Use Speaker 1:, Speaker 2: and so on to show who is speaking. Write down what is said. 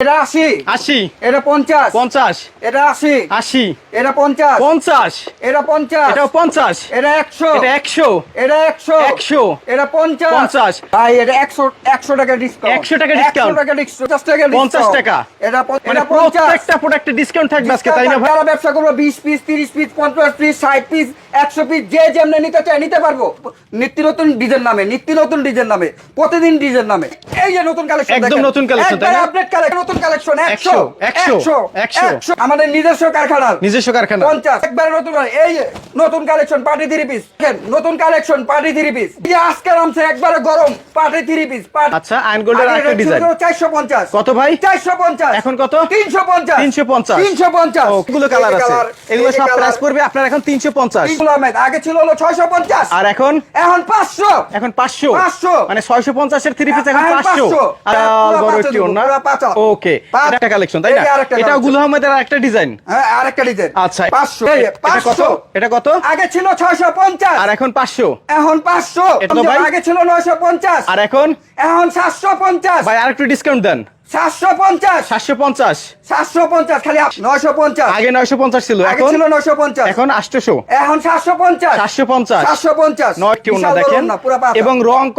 Speaker 1: এটা আশি।
Speaker 2: আশি।
Speaker 1: এটা পঞ্চাশ।
Speaker 2: পঞ্চাশ।
Speaker 1: এটা আশি।
Speaker 2: আশি।
Speaker 1: এটা পঞ্চাশ।
Speaker 2: পঞ্চাশ।
Speaker 1: এটা পঞ্চাশ।
Speaker 2: এটাও পঞ্চাশ।
Speaker 1: এটা একশো।
Speaker 2: এটা একশো।
Speaker 1: এটা একশো।
Speaker 2: একশো।
Speaker 1: এটা পঞ্চাশ।
Speaker 2: পঞ্চাশ।
Speaker 1: ভাই এটা একশো একশো টাকা ডিসকাউন্ট
Speaker 2: 100 টাকা discount।
Speaker 1: টাকা ডিসকাউন্ট পঞ্চাশ টাকা
Speaker 2: পঞ্চাশ টাকা।
Speaker 1: এটা এটা পঞ্চাশ।
Speaker 2: প্রত্যেকটা প্রোডাক্টে ডিসকাউন্ট থাকবে আজকে তাই না ভাই?
Speaker 1: যারা ব্যবসা করব বিশ পিস তিরিশ পিস পঞ্চাশ পিস ষাট পিস একশো পিস যে যেমনি নিতে চায় নিতে পারব। নিত্য নতুন ডিজাইন নামে নিত্য নতুন ডিজাইন নামে প্রতিদিন ডিজাইন নামে। এই যে নতুন কালেকশন
Speaker 2: একদম নতুন কালেকশন তাই না?
Speaker 1: আপডেট কালেকশন নতুন কালেকশন একশো
Speaker 2: একশো, একশো,
Speaker 1: একশো
Speaker 2: একশো।
Speaker 1: আমাদের নিজস্ব কারখানা
Speaker 2: নিজস্ব কারখানা
Speaker 1: পঞ্চাশ একবারে নতুন এই নতুন কালেকশন পার্টি থ্রি পিস নতুন কালেকশন পার্টি থ্রি পিস এই আজকে নামছে একবারে গরম পার্টি থ্রি পিস
Speaker 2: আচ্ছা আয়ন গোল্ডের ডিজাইন কত ভাই?
Speaker 1: চারশো পঞ্চাশ।
Speaker 2: এখন কত?
Speaker 1: তিনশো পঞ্চাশ।
Speaker 2: 350
Speaker 1: তিনশো পঞ্চাশ।
Speaker 2: এগুলো কালার আছে। এগুলো সব প্রাইস পড়বে আপনার এখন তিনশো পঞ্চাশ।
Speaker 1: আগে ছিল হলো ছয়শো পঞ্চাশ।
Speaker 2: আর এখন?
Speaker 1: এখন পাঁচশো।
Speaker 2: এখন পাঁচশো।
Speaker 1: 500
Speaker 2: মানে ছয়শো পঞ্চাশের থ্রি পিস এখন
Speaker 1: হ্যাঁ,
Speaker 2: পাঁচশো।
Speaker 1: 500
Speaker 2: আর বড় একটি
Speaker 1: 500
Speaker 2: ওকে। একটা কালেকশন তাই না? এটাও
Speaker 1: collection।
Speaker 2: আহমেদের একটা ডিজাইন
Speaker 1: হ্যাঁ আরেকটা ডিজাইন
Speaker 2: আচ্ছা। এটা কত?
Speaker 1: পাঁচশো।
Speaker 2: এটা কত?
Speaker 1: আগে ছিল ছয়শো পঞ্চাশ।
Speaker 2: আর এখন পাঁচশো।
Speaker 1: এখন পাঁচশো।
Speaker 2: এটা তো ভাই?
Speaker 1: আগে ছিল নয়শো পঞ্চাশ।
Speaker 2: আর এখন?
Speaker 1: এখন সাতশো পঞ্চাশ।
Speaker 2: ভাই আর একটু ডিসকাউন্ট দেন।
Speaker 1: সাতশো পঞ্চাশ।
Speaker 2: সাতশো পঞ্চাশ।
Speaker 1: সাতশো পঞ্চাশ খালি নয়শো পঞ্চাশ।
Speaker 2: আগে নয়শো পঞ্চাশ ছিল
Speaker 1: আগে
Speaker 2: এখন?
Speaker 1: ছিল নয়শো পঞ্চাশ।
Speaker 2: এখন আটশোশো।
Speaker 1: এখন সাতশো পঞ্চাশ।
Speaker 2: সাতশো পঞ্চাশ।
Speaker 1: সাতশো পঞ্চাশ।
Speaker 2: নয় ওনা
Speaker 1: বিশাল
Speaker 2: দেখেন। এবং রং